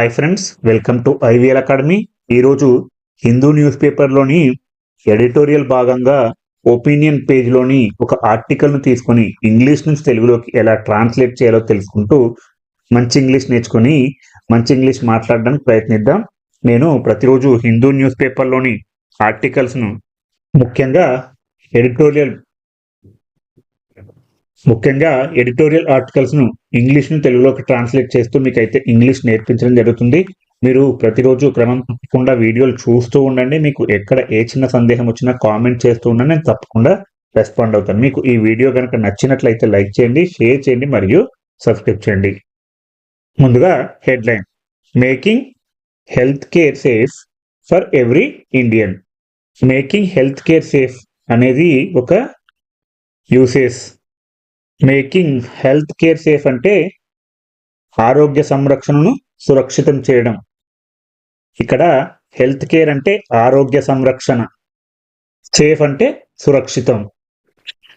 Hi friends welcome to IVL academy ఈరోజు Hindu news పేపర్లోని editorial భాగంగా ఒపీనియన్ పేజ్లోని ఒక ఆర్టికల్ను తీసుకొని ఇంగ్లీష్ నుంచి తెలుగులోకి ఎలా ట్రాన్స్లేట్ చేయాలో తెలుసుకుంటూ మంచి ఇంగ్లీష్ నేర్చుకొని మంచి ఇంగ్లీష్ మాట్లాడడానికి ప్రయత్నిద్దాం. నేను ప్రతిరోజు హిందూ న్యూస్ పేపర్లోని ఆర్టికల్స్ను ముఖ్యంగా ఎడిటోరియల్ ముఖ్యంగా ఎడిటోరియల్ ఆర్టికల్స్ను ఇంగ్లీష్ను తెలుగులోకి ట్రాన్స్లేట్ చేస్తూ మీకు అయితే ఇంగ్లీష్ నేర్పించడం జరుగుతుంది. మీరు ప్రతిరోజు క్రమం తప్పకుండా వీడియోలు చూస్తూ ఉండండి. మీకు ఎక్కడ ఏ చిన్న సందేహం వచ్చినా కామెంట్ చేస్తూ ఉండండి. నేను తప్పకుండా రెస్పాండ్ అవుతాను. మీకు ఈ వీడియో కనుక నచ్చినట్లయితే లైక్ చేయండి షేర్ చేయండి మరియు సబ్స్క్రైబ్ చేయండి. ముందుగా headline making health care safe for every Indian making health care safe అనేది ఒక యూసేస్ మేకింగ్ హెల్త్ కేర్ సేఫ్ అంటే ఆరోగ్య సంరక్షణను సురక్షితం చేయడం. ఇక్కడ హెల్త్ కేర్ అంటే ఆరోగ్య సంరక్షణ. సేఫ్ అంటే సురక్షితం.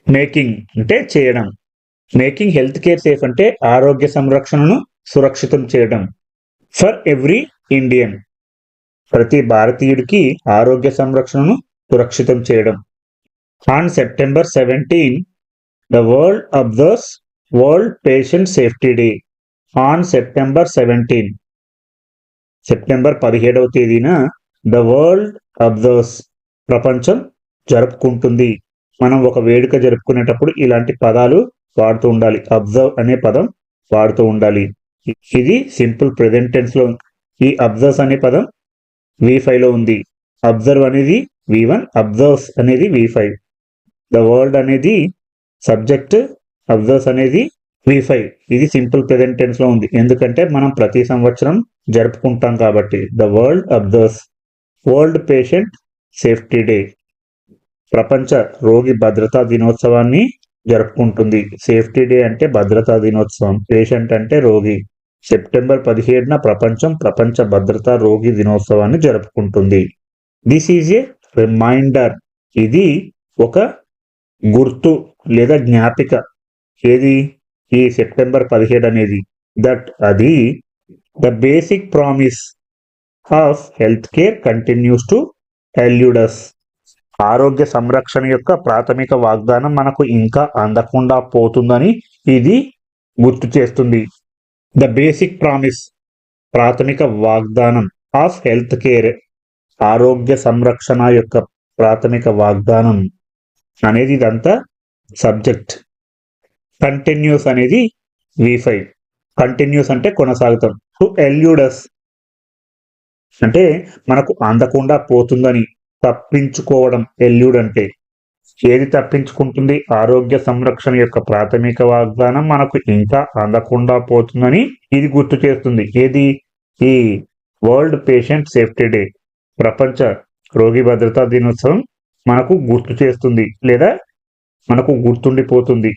మేకింగ్ అంటే చేయడం. మేకింగ్ హెల్త్ కేర్ సేఫ్ అంటే ఆరోగ్య సంరక్షణను సురక్షితం చేయడం. For every Indian. ప్రతి భారతీయుడికి ఆరోగ్య సంరక్షణను సురక్షితం చేయడం. On September seventeen the world observes world patient safety day on September seventeen September పదిహేడవ తేదీన ద వరల్డ్ అబ్జర్వ్స్ ప్రపంచం జరుపుకుంటుంది. మనం ఒక వేడుక జరుపుకునేటప్పుడు ఇలాంటి పదాలు వాడుతూ ఉండాలి. అబ్జర్వ్ అనే పదం వాడుతూ ఉండాలి. ఇది సింపుల్ ప్రెజెంట్ ఈ అబ్జర్వ్స్ అనే పదం వి ఫైవ్లో ఉంది. అబ్జర్వ్ అనేది వి వన్ అబ్జర్వ్స్ అనేది వి ఫైవ్ ద వరల్డ్ అనేది సబ్జెక్ట్ అబ్జర్వ్స్ అనేది వి ఫైవ్ ఇది సింపుల్ ప్రెజెంట్ టెన్స్లో ఉంది. ఎందుకంటే మనం ప్రతి సంవత్సరం జరుపుకుంటాం కాబట్టి. The world observes world patient safety day. ప్రపంచ రోగి భద్రతా దినోత్సవాన్ని జరుపుకుంటుంది. సేఫ్టీ డే అంటే భద్రతా దినోత్సవం. పేషెంట్ అంటే రోగి. సెప్టెంబర్ పదిహేడున ప్రపంచం ప్రపంచ భద్రతా రోగి దినోత్సవాన్ని జరుపుకుంటుంది. దిస్ ఈజ్ ఏ రిమైండర్ ఇది ఒక గుర్తు. లేదా జ్ఞాపిక. ఏది? ఈ సెప్టెంబర్ పదిహేడు అనేది. దట్ అది the basic promise of health care continues to eludes. ఆరోగ్య సంరక్షణ యొక్క ప్రాథమిక వాగ్దానం మనకు ఇంకా అందకుండా పోతుందని ఇది గుర్తు చేస్తుంది. ద బేసిక్ ప్రామిస్ ప్రాథమిక వాగ్దానం ఆఫ్ హెల్త్ కేర్ ఆరోగ్య సంరక్షణ యొక్క ప్రాథమిక వాగ్దానం. అనేది ఇదంతా సబ్జెక్ట్. కంటిన్యూస్ అనేది వి ఫైవ్ కంటిన్యూస్ అంటే కొనసాగుతాం. టు ఎల్యూడస్ అంటే మనకు అందకుండా పోతుందని తప్పించుకోవడం ఎల్యూడ్ అంటే. ఏది తప్పించుకుంటుంది? ఆరోగ్య సంరక్షణ యొక్క ప్రాథమిక వాగ్దానం మనకు ఇంకా అందకుండా పోతుందని ఇది గుర్తు చేస్తుంది. ఏది? ఈ వరల్డ్ పేషెంట్ సేఫ్టీ డే ప్రపంచ రోగి భద్రతా దినోత్సవం మనకు గుర్తు చేస్తుంది. లేదా మనకు గుర్తుండిపోతుంది.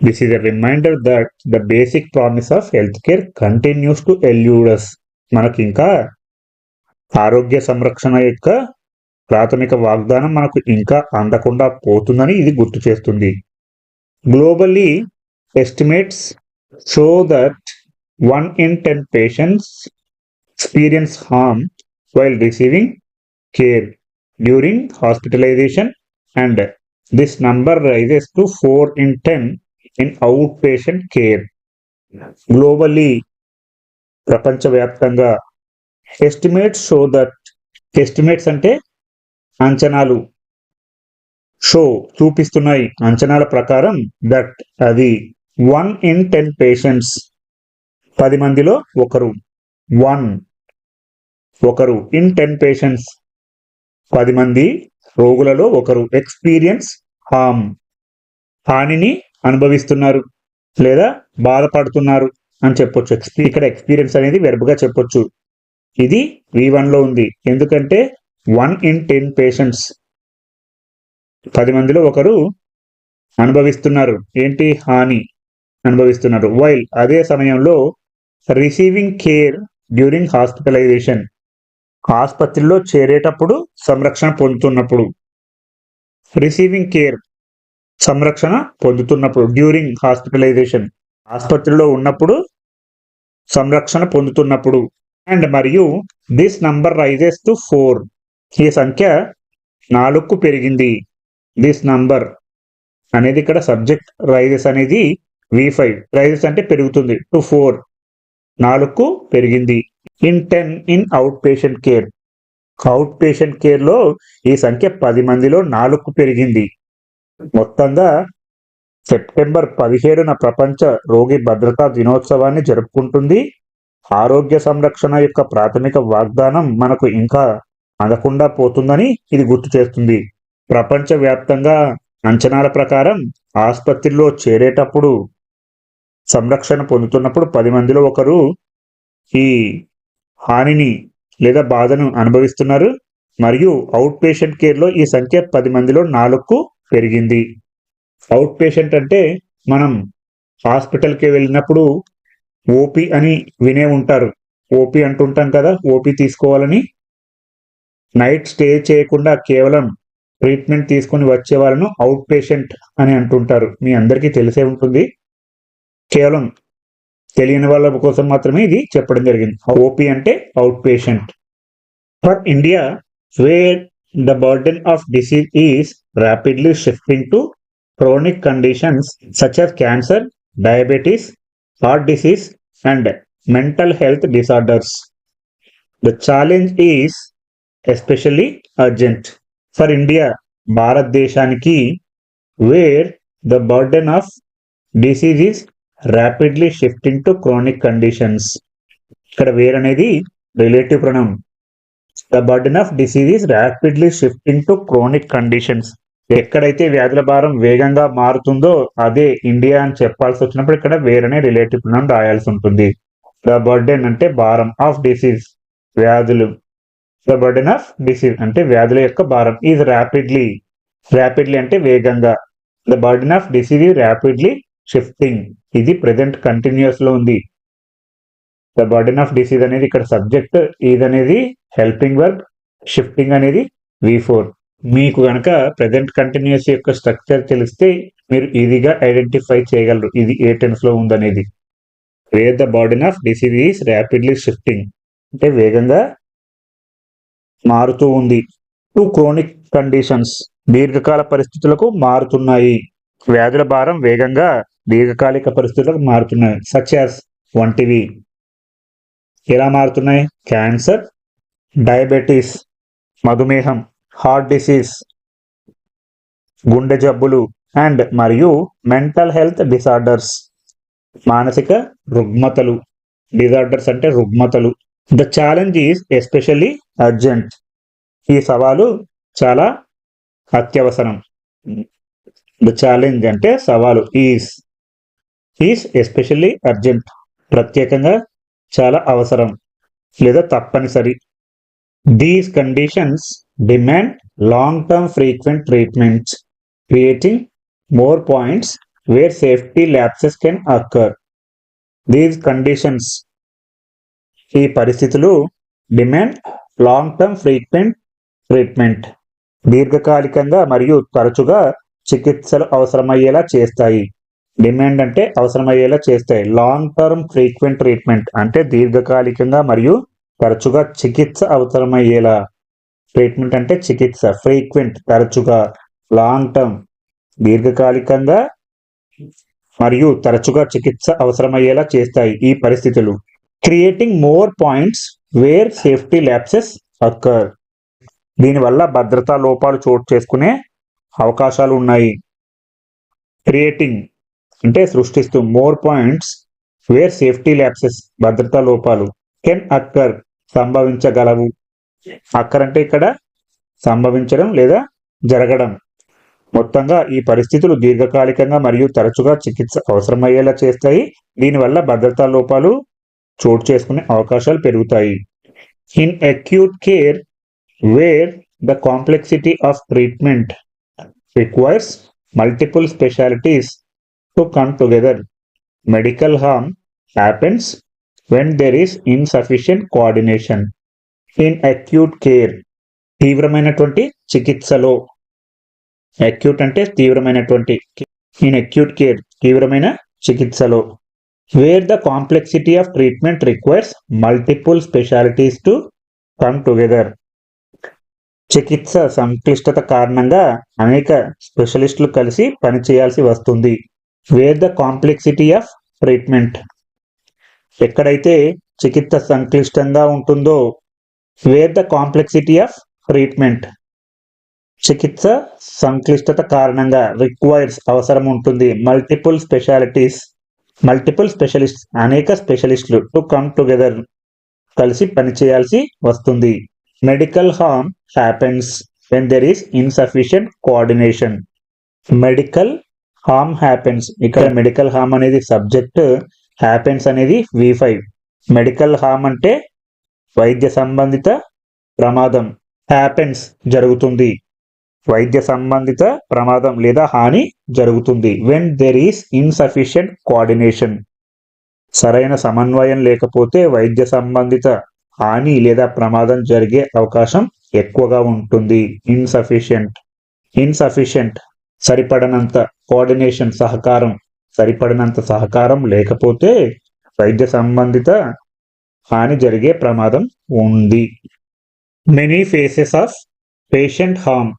This is a reminder that the basic promise of health care continues to eludes మనకి ఇంకా ఆరోగ్య సంరక్షణ యొక్క ప్రాథమిక వాగ్దానం మనకు ఇంకా అందకుండా పోతుందని ఇది గుర్తు చేస్తుంది. Globally estimates show that one in ten patients experience harm while receiving care during hospitalization and this number rises to four in ten in out patient care globally ప్రపంచవ్యాప్తంగా ఎస్టిమేట్స్ షో దట్ ఎస్టిమేట్స్ అంటే అంచనాలు show చూపిస్తున్నాయి అంచనాల ప్రకారం that అది one in ten patients పది మందిలో ఒకరు. వన్ ఒకరు. ఇన్ టెన్ పేషెంట్స్ పది మంది రోగులలో ఒకరు. ఎక్స్పీరియన్స్ హామ్ హానిని అనుభవిస్తున్నారు లేదా బాధపడుతున్నారు అని చెప్పొచ్చు. ఎక్స్పీ ఇక్కడ ఎక్స్పీరియన్స్ అనేది వెర్బ్గా చెప్పొచ్చు. ఇది వి వన్లో ఉంది. ఎందుకంటే వన్ ఇన్ టెన్ పేషెంట్స్ పది మందిలో ఒకరు అనుభవిస్తున్నారు. ఏంటి? హాని అనుభవిస్తున్నారు. వైల్ అదే సమయంలో రిసీవింగ్ కేర్ డ్యూరింగ్ హాస్పిటలైజేషన్ ఆసుపత్రిలో చేరేటప్పుడు సంరక్షణ పొందుతున్నప్పుడు రిసీవింగ్ కేర్ సంరక్షణ పొందుతున్నప్పుడు డ్యూరింగ్ హాస్పిటలైజేషన్ ఆసుపత్రిలో ఉన్నప్పుడు సంరక్షణ పొందుతున్నప్పుడు. అండ్ మరియు this number rises to four ఈ సంఖ్య నాలుగుకు పెరిగింది. దిస్ నంబర్ అనేది ఇక్కడ సబ్జెక్ట్ రైజెస్ అనేది వి ఫైవ్ రైజెస్ అంటే పెరుగుతుంది. టు ఫోర్ నాలుగుకు పెరిగింది. In ten in out patient care out patient కేర్లో ఈ సంఖ్య పది మందిలో నాలుగు పెరిగింది. మొత్తంగా సెప్టెంబర్ పదిహేడున ప్రపంచ రోగి భద్రతా దినోత్సవాన్ని జరుపుకుంటుంది. ఆరోగ్య సంరక్షణ యొక్క ప్రాథమిక వాగ్దానం మనకు ఇంకా అందకుండా పోతుందని ఇది గుర్తు చేస్తుంది. ప్రపంచవ్యాప్తంగా అంచనాల ప్రకారం ఆసుపత్రిలో చేరేటప్పుడు సంరక్షణ పొందుతున్నప్పుడు పది మందిలో ఒకరు ఈ హానిని లేదా బాధను అనుభవిస్తున్నారు. మరియు అవుట్ పేషెంట్ కేర్లో ఈ సంఖ్య పది మందిలో నాలుగుకు పెరిగింది. అవుట్ పేషెంట్ అంటే మనం హాస్పిటల్కి వెళ్ళినప్పుడు ఓపీ అని వినే ఉంటారు. ఓపీ అంటుంటాం కదా ఓపీ తీసుకోవాలని. నైట్ స్టే చేయకుండా కేవలం ట్రీట్మెంట్ తీసుకుని వచ్చే వాళ్ళను అవుట్ పేషెంట్ అని అంటుంటారు. మీ అందరికీ తెలిసే ఉంటుంది. కేవలం తెలియని వాళ్ళ కోసం మాత్రమే ఇది చెప్పడం జరిగింది. ఓపీ అంటే out patient for India where the burden of disease is rapidly shifting to chronic conditions such of cancer diabetes heart disease and mental health disorders the challenge is especially urgent for India భారతదేశానికి where the burden of disease is rapidly shifting to chronic conditions ఇక్కడ where అనేది relative pronoun the burden of disease is rapidly shifting to chronic conditions ఎక్కడైతే వ్యాధుల భారం వేగంగా మారుతుందో అదే India అని చెప్పాల్సి వచ్చినప్పుడు ఇక్కడ వేరనే రిలేటివ్ ప్రణం రాయాల్సి ఉంటుంది. ద బర్డెన్ అంటే భారం ఆఫ్ డిసీజ్ వ్యాధులు. ద బర్డెన్ ఆఫ్ డిసీజ్ అంటే వ్యాధుల యొక్క భారం ఈజ్ ర్యాపిడ్లీ ర్యాపిడ్లీ అంటే వేగంగా. The burden of disease rapidly shifting ఇది ప్రజెంట్ కంటిన్యూస్లో ఉంది. ద బర్డెన్ ఆఫ్ డిసీజ్ అనేది ఇక్కడ సబ్జెక్ట్ ఇది అనేది హెల్పింగ్ వర్బ్ షిఫ్టింగ్ అనేది వి ఫోర్ మీకు కనుక ప్రజెంట్ కంటిన్యూస్ యొక్క స్ట్రక్చర్ తెలిస్తే మీరు ఈజీగా ఐడెంటిఫై చేయగలరు. ఇది ఏ టెన్స్లో ఉందనేది. Where the burden of disease is rapidly shifting అంటే వేగంగా మారుతూ ఉంది. టు క్రోనిక్ కండిషన్స్ దీర్ఘకాల పరిస్థితులకు మారుతున్నాయి. వ్యాధుల భారం వేగంగా దీర్ఘకాలిక పరిస్థితులకు మారుతున్నాయి. సచ్ యాజ్ వంటివి ఎలా మారుతున్నాయి? క్యాన్సర్ డయాబెటీస్ మధుమేహం హార్ట్ డిసీజ్ గుండె జబ్బులు అండ్ మరియు మెంటల్ హెల్త్ డిసార్డర్స్ మానసిక రుగ్మతలు. డిజార్డర్స్ అంటే రుగ్మతలు. The challenge is especially urgent. ఈ సవాలు చాలా అత్యవసరం. ద ఛాలెంజ్ అంటే సవాలు. ఈజ్ ఈస్ ఎస్పెషల్లీ అర్జెంట్ ప్రత్యేకంగా చాలా అవసరం లేదా తప్పనిసరి. These conditions demand long term frequent treatments creating more points where safety lapses can occur these conditions ఈ పరిస్థితులు demand long term frequent treatment దీర్ఘకాలికంగా మరియు తరచుగా చికిత్సలు అవసరమయ్యేలా చేస్తాయి. డిమాండ్ అంటే అవసరమయ్యేలా చేస్తాయి లాంగ్ టర్మ్ ఫ్రీక్వెంట్ ట్రీట్మెంట్ అంటే దీర్ఘకాలికంగా మరియు తరచుగా చికిత్స అవసరమయ్యేలా ట్రీట్మెంట్ అంటే చికిత్స ఫ్రీక్వెంట్ తరచుగా లాంగ్ టర్మ్ దీర్ఘకాలికంగా మరియు తరచుగా చికిత్స అవసరమయ్యేలా చేస్తాయి ఈ పరిస్థితులు. Creating more points where safety lapses occur దీనివల్ల భద్రతా లోపాలు చోటు చేసుకునే అవకాశాలు ఉన్నాయి. క్రియేటింగ్ అంటే సృష్టిస్తూ more points where safety lapses భద్రతా లోపాలు కెన్ అక్కర్ సంభవించగలవు. అక్కర్ అంటే ఇక్కడ సంభవించడం లేదా జరగడం. మొత్తంగా ఈ పరిస్థితులు దీర్ఘకాలికంగా మరియు తరచుగా చికిత్స అవసరమయ్యేలా చేస్తాయి. దీనివల్ల భద్రతా లోపాలు చోటు చేసుకునే అవకాశాలు పెరుగుతాయి. In acute care where the complexity of treatment requires multiple specialities to come together medical harm happens when there is insufficient coordination in acute care తీవ్రమైనటువంటి చికిత్సలో. అక్యూట్ అంటే తీవ్రమైనటువంటి ఇన్ అక్యూట్ కేర్ తీవ్రమైన చికిత్సలో. Where the complexity of treatment requires multiple specialities to come together చికిత్స సంక్లిష్టత కారణంగా అనేక స్పెషలిస్టులు కలిసి పనిచేయాల్సి వస్తుంది. Where the complexity of treatment ఎక్కడైతే చికిత్స సంక్లిష్టంగా ఉంటుందో where the complexity of treatment చికిత్స సంక్లిష్టత కారణంగా రిక్వైర్స్ అవసరం ఉంటుంది. మల్టిపుల్ స్పెషాలిటీస్ మల్టిపుల్ స్పెషలిస్ట్ అనేక స్పెషలిస్టులు టు కమ్ టుగెదర్ కలిసి పనిచేయాల్సి వస్తుంది. Medical harm happens when there is insufficient coordination medical harm happens ఇక్కడ మెడికల్ హార్మ్ అనేది సబ్జెక్ట్ హ్యాపెన్స్ అనేది వి ఫైవ్ మెడికల్ హార్మ్ అంటే వైద్య సంబంధిత ప్రమాదం హ్యాపెన్స్ జరుగుతుంది. వైద్య సంబంధిత ప్రమాదం లేదా హాని జరుగుతుంది. When there is insufficient coordination సరైన సమన్వయం లేకపోతే వైద్య సంబంధిత హాని లేదా ప్రమాదం జరిగే అవకాశం ఎక్కువగా ఉంటుంది. ఇన్సఫిషియంట్ ఇన్సఫిషియంట్ సరిపడనంత కోఆర్డినేషన్ సహకారం సరిపడినంత సహకారం లేకపోతే వైద్య సంబంధిత హాని జరిగే ప్రమాదం ఉంది. Many faces of patient harm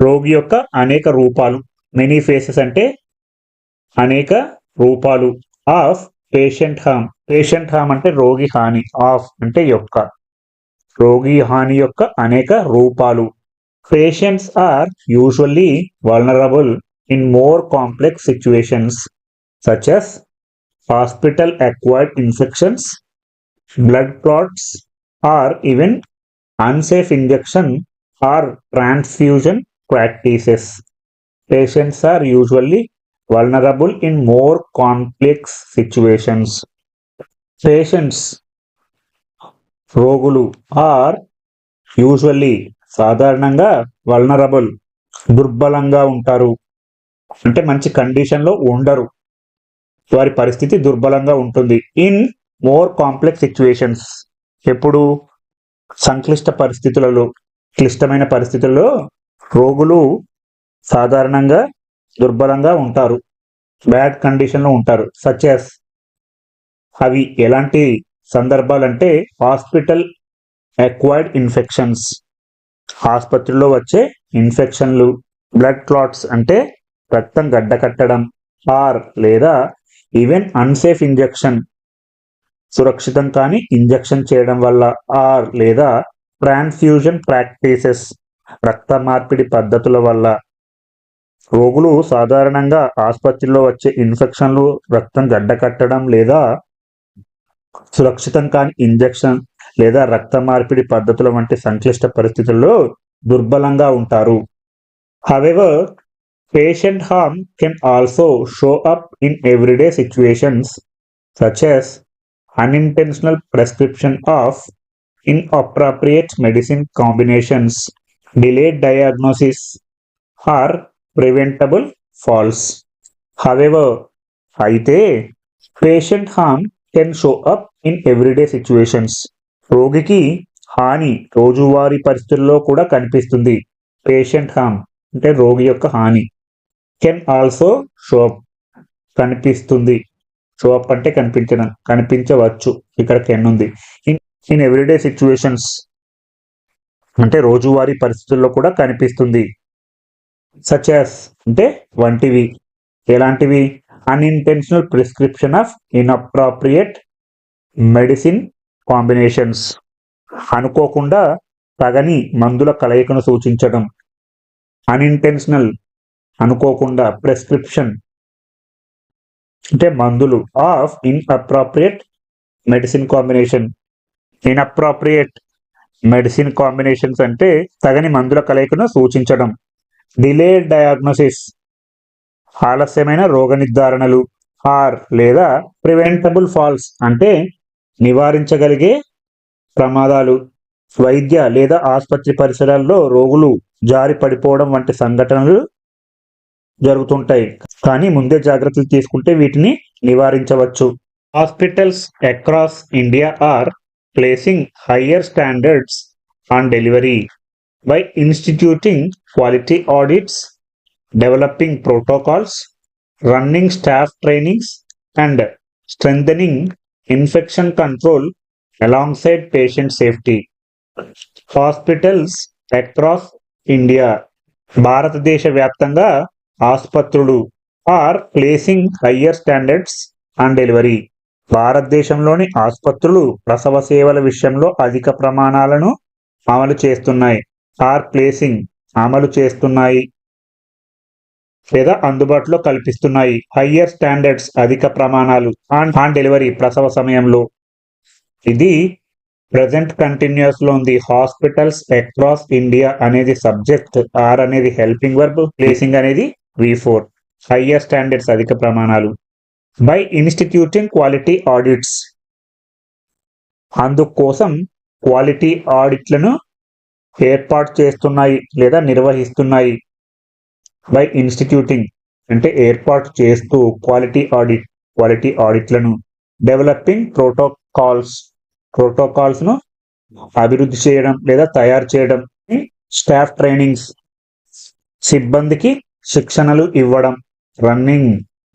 రోగి యొక్క అనేక రూపాలు. మెనీ ఫేసెస్ అంటే అనేక రూపాలు of patient harm patient harm అంటే రోగి హాని ఆఫ్ అంటే యొక్క. రోగి హాని యొక్క అనేక రూపాలు. Patients are usually vulnerable in more complex situations such as hospital acquired infections, blood clots, or even unsafe injection or transfusion practices. Patients are usually vulnerable in more complex situations. Patients రోగులు are usually సాధారణంగా vulnerable దుర్బలంగా ఉంటారు. అంటే మంచి కండిషన్లో ఉండరు. వారి పరిస్థితి దుర్బలంగా ఉంటుంది. ఇన్ మోర్ కాంప్లెక్స్ సిచ్యువేషన్స్ ఎప్పుడు సంక్లిష్ట పరిస్థితులలో క్లిష్టమైన పరిస్థితుల్లో రోగులు సాధారణంగా దుర్బలంగా ఉంటారు. బ్యాడ్ కండిషన్లో ఉంటారు. సచెస్ అవి ఎలాంటి సందర్భాలంటే హాస్పిటల్ అక్వైర్డ్ ఇన్ఫెక్షన్స్ ఆసుపత్రిలో వచ్చే ఇన్ఫెక్షన్లు బ్లడ్ క్లాట్స్ అంటే రక్తం గడ్డకట్టడం ఆర్ లేదా ఈవెన్ అన్సేఫ్ ఇంజెక్షన్ సురక్షితం కాని ఇంజెక్షన్ చేయడం వల్ల ఆర్ లేదా ట్రాన్స్ఫ్యూజన్ ప్రాక్టీసెస్ రక్త మార్పిడి పద్ధతుల వల్ల. రోగులు సాధారణంగా ఆసుపత్రిలో వచ్చే ఇన్ఫెక్షన్లు రక్తం గడ్డకట్టడం లేదా సురక్షితం కాని ఇంజెక్షన్ లేదా రక్త మార్పిడి పద్ధతుల వంటి సంక్లిష్ట పరిస్థితుల్లో దుర్బలంగా ఉంటారు. However patient harm can also show up in everyday situations such as unintentional prescription of inappropriate medicine combinations delayed diagnosis or preventable falls however అయితే patient harm can show up in everyday situations రోగికి హాని రోజువారీ పరిస్థితుల్లో కూడా కనిపిస్తుంది. Patient harm అంటే రోగి యొక్క హాని. కెన్ ఆల్సో షోప్ కనిపిస్తుంది. షోప్ అంటే కనిపించడం కనిపించవచ్చు. ఇక్కడ కెన్ ఉంది. ఇన్ ఇన్ ఎవ్రీడే సిచ్యువేషన్స్ అంటే రోజువారీ పరిస్థితుల్లో కూడా కనిపిస్తుంది. సచ్ యాస్ అంటే వంటివి. ఎలాంటివి? Unintentional prescription of inappropriate medicine combinations. అనుకోకుండా తగని మందుల కలయికను సూచించడం. అన్ఇంటెన్షనల్ అనుకోకుండా ప్రెస్క్రిప్షన్ అంటే మందులు. Of inappropriate medicine combination inappropriate medicine combinations అంటే తగని మందుల కలయికను సూచించడం. డిలే డయాగ్నోసిస్ ఆలస్యమైన రోగ నిర్ధారణలు. ఆర్ లేదా ప్రివెంటబుల్ ఫాల్స్ అంటే నివారించగలిగే ప్రమాదాలు వైద్య లేదా ఆసుపత్రి పరిసరాల్లో రోగులు జారి పడిపోవడం వంటి సంఘటనలు జరుగుతుంటాయి. కానీ ముందే జాగ్రత్తలు తీసుకుంటే వీటిని నివారించవచ్చు. Hospitals across India are placing higher standards on delivery by instituting quality audits developing protocols running staff trainings and strengthening infection control along patient safety hospitals across India భారతదేశ వ్యాప్తంగా ఆసుపత్రులు are placing higher standards on delivery భారతదేశంలోని ఆసుపత్రులు ప్రసవ సేవల విషయంలో అధిక ప్రమాణాలను అమలు చేస్తున్నాయి. ఆర్ ప్లేసింగ్ అమలు చేస్తున్నాయి. లేదా అందుబాటులో కల్పిస్తున్నాయి. హయ్యర్ స్టాండర్డ్స్ అధిక ప్రమాణాలు. ఆన్ ఆన్ డెలివరీ ప్రసవ సమయంలో. ఇది ప్రజెంట్ కంటిన్యూస్లో ఉంది. హాస్పిటల్స్ అక్రాస్ ఇండియా అనేది సబ్జెక్ట్. ఆర్ అనేది హెల్పింగ్ వర్బ్. ప్లేసింగ్ అనేది వి ఫోర్. హయ్యర్ స్టాండర్డ్స్ అధిక ప్రమాణాలు. By instituting quality audits. అందుకోసం క్వాలిటీ ఆడిట్లను ఏర్పాటు చేస్తున్నాయి లేదా నిర్వహిస్తున్నాయి. బై ఇన్స్టిట్యూటింగ్ అంటే ఏర్పాటు చేస్తూ క్వాలిటీ ఆడిట్ క్వాలిటీ ఆడిట్లను డెవలపింగ్ ప్రోటోకాల్స్ ప్రోటోకాల్స్ను అభివృద్ధి చేయడం లేదా తయారు చేయడం స్టాఫ్ ట్రైనింగ్స్ సిబ్బందికి శిక్షణలు ఇవ్వడం రన్నింగ్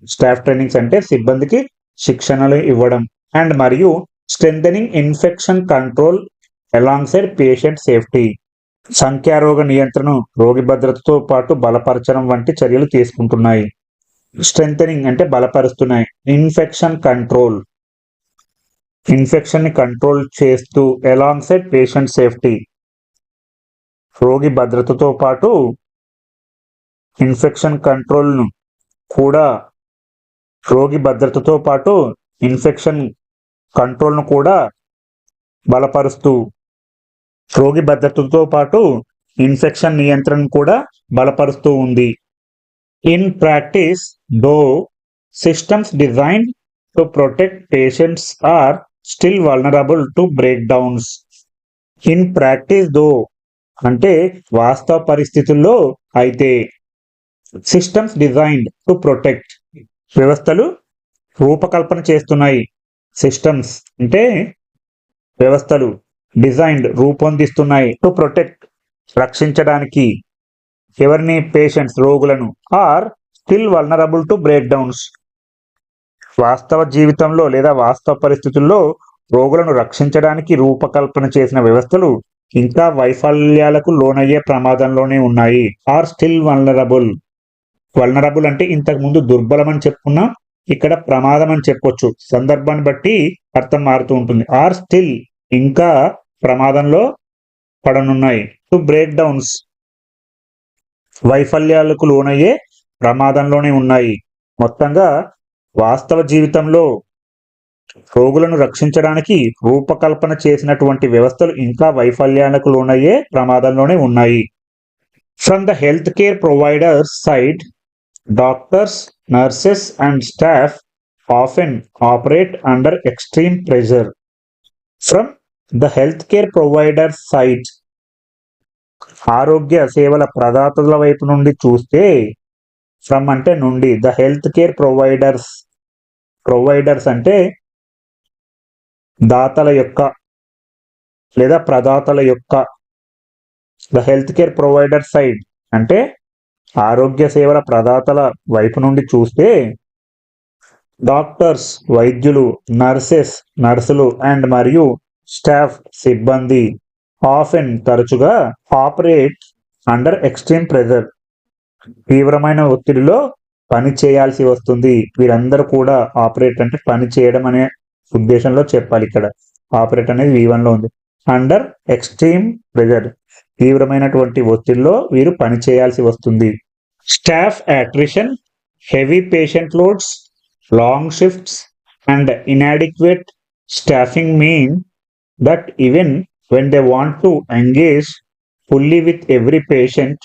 స్టాఫ్ ట్రైనింగ్స్ అంటే సిబ్బందికి శిక్షణలు ఇవ్వడం అండ్ మరియు strengthening infection control alongside patient safety సంఖ్యారోగ నియంత్రణ రోగి భద్రతతో పాటు బలపరచడం వంటి చర్యలు తీసుకుంటున్నాయి. స్ట్రెంథనింగ్ అంటే బలపరుస్తున్నాయి. Infection control. ఇన్ఫెక్షన్ని కంట్రోల్ చేస్తూ ఎలాంగ్ సైడ్ పేషెంట్ సేఫ్టీ. రోగి భద్రతతో పాటు ఇన్ఫెక్షన్ కంట్రోల్ను కూడా రోగి భద్రతతో పాటు ఇన్ఫెక్షన్ కంట్రోల్ను కూడా బలపరుస్తూ రోగి భద్రతతో పాటు ఇన్ఫెక్షన్ నియంత్రణ కూడా బలపరుస్తూ ఉంది. In practice though systems design to protect patients are still vulnerable to breakdowns in practice though అంటే వాస్తవ పరిస్థితుల్లో అయితే సిస్టమ్స్ డిజైన్డ్ టు ప్రొటెక్ట్ వ్యవస్థలు రూపకల్పన చేస్తున్నాయి. సిస్టమ్స్ అంటే వ్యవస్థలు డిజైన్డ్ రూపొందిస్తున్నాయి. టు ప్రొటెక్ట్ రక్షించడానికి ఎవరిని పేషెంట్స్ రోగులను are still vulnerable to breakdowns వాస్తవ జీవితంలో లేదా వాస్తవ పరిస్థితుల్లో రోగులను రక్షించడానికి రూపకల్పన చేసిన వ్యవస్థలు ఇంకా వైఫల్యాలకు లోనయ్యే ప్రమాదంలోనే ఉన్నాయి. ఆర్ స్టిల్ వల్నరబుల్ వల్నరబుల్ అంటే ఇంతకు ముందు దుర్బలం అని చెప్పుకున్నా ఇక్కడ ప్రమాదం అని చెప్పొచ్చు. సందర్భాన్ని బట్టి అర్థం మారుతూ ఉంటుంది. ఆర్ స్టిల్ ఇంకా ప్రమాదంలో పడనున్నాయి. టు బ్రేక్ డౌన్స్ వైఫల్యాలకు లోనయ్యే ప్రమాదంలోనే ఉన్నాయి. మొత్తంగా వాస్తవ జీవితంలో రోగులను రక్షించడానికి రూపకల్పన చేసినటువంటి వ్యవస్థలు ఇంకా వైఫల్యాలకు లోనయ్యే ప్రమాదంలోనే ఉన్నాయి. From the health care providers side doctors nurses and staff often operate under extreme pressure from the health care provider side ఆరోగ్య సేవల ప్రదాతల వైపు నుండి చూస్తే ఫ్రమ్ అంటే నుండి the health care providers providers అంటే దాతల యొక్క లేదా ప్రదాతల యొక్క the health care provider side అంటే ఆరోగ్య సేవల ప్రదాతల వైపు నుండి చూస్తే డాక్టర్స్ వైద్యులు నర్సెస్ నర్సులు అండ్ మరియు స్టాఫ్ సిబ్బంది ఆఫెన్ తరచుగా ఆపరేట్ అండర్ ఎక్స్ట్రీమ్ ప్రెజర్. తీవ్రమైన ఒత్తిడిలో పని చేయాల్సి వస్తుంది. వీరందరూ కూడా ఆపరేట్ అంటే పని చేయడం అనే ఉద్దేశంలో చెప్పాలి ఇక్కడ. ఆపరేట్ అనేది వి లో ఉంది. Under extreme pressure. తీవ్రమైనటువంటి ఒత్తిడిలో వీరు పని చేయాల్సి వస్తుంది. Staff attrition heavy patient loads long shifts and inadequate staffing mean but even when they want to engage fully with every patient,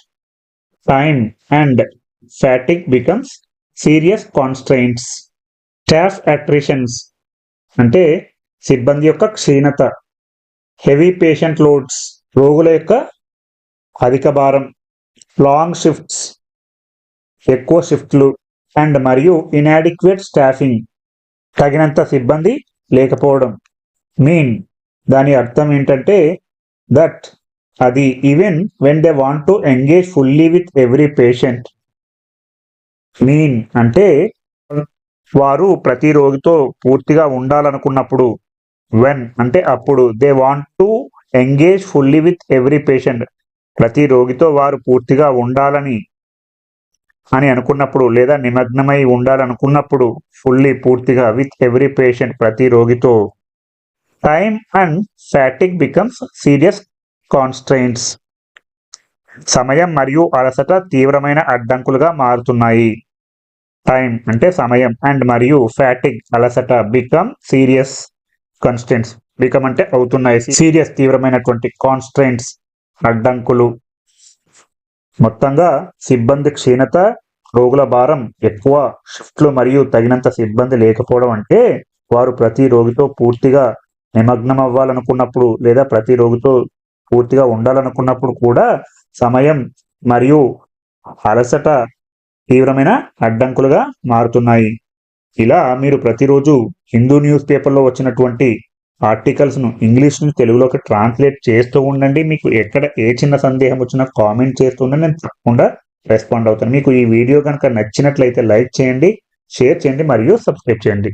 time and fatigue becomes serious constraints staff attritions అంటే సిబ్బంది యొక్క క్షీణత హెవీ పేషెంట్ లోడ్స్ రోగుల యొక్క అధిక భారం long shifts ఎక్కువ షిఫ్ట్లు అండ్ మరియు ఇన్యాడిక్వేట్ స్టాఫింగ్ తగినంత సిబ్బంది లేకపోవడం మీన్ దాని అర్థం ఏంటంటే దట్ అది even when they want to engage fully with every patient mean అంటే వారు ప్రతి రోగితో పూర్తిగా ఉండాలనుకున్నప్పుడు వెన్ అంటే అప్పుడు they want to engage fully with every patient ప్రతి రోగితో వారు పూర్తిగా ఉండాలని అని అనుకున్నప్పుడు లేదా నిమగ్నమై ఉండాలనుకున్నప్పుడు ఫుల్లీ పూర్తిగా విత్ ఎవ్రీ పేషెంట్ ప్రతి రోగితో time and fatigue becomes serious constraints సమయం మరియు అలసట తీవ్రమైన అడ్డంకులుగా మారుతున్నాయి. టైం అంటే సమయం అండ్ మరియు ఫ్యాటిక్ అలసట బికమ్ సీరియస్ కాన్స్టెంట్స్ బికమ్ అంటే అవుతున్నాయి. సీరియస్ తీవ్రమైనటువంటి కాన్స్టెంట్స్ అడ్డంకులు. మొత్తంగా సిబ్బంది క్షీణత రోగుల భారం ఎక్కువ షిఫ్ట్లు మరియు తగినంత సిబ్బంది లేకపోవడం అంటే వారు ప్రతి రోగితో పూర్తిగా నిమగ్నం అవ్వాలనుకున్నప్పుడు లేదా ప్రతి రోగితో పూర్తిగా ఉండాలనుకున్నప్పుడు కూడా సమయం మరియు అలసట తీవ్రమైన అడ్డంకులుగా మారుతున్నాయి. ఇలా మీరు ప్రతిరోజు హిందూ న్యూస్ పేపర్లో వచ్చినటువంటి ఆర్టికల్స్ను ఇంగ్లీష్ నుంచి తెలుగులోకి ట్రాన్స్లేట్ చేస్తూ ఉండండి. మీకు ఎక్కడ ఏ చిన్న సందేహం వచ్చినా కామెంట్ చేస్తూ ఉండండి. నేను తప్పకుండా రెస్పాండ్ అవుతాను. మీకు ఈ వీడియో కనుక నచ్చినట్లయితే లైక్ చేయండి షేర్ చేయండి మరియు సబ్స్క్రైబ్ చేయండి.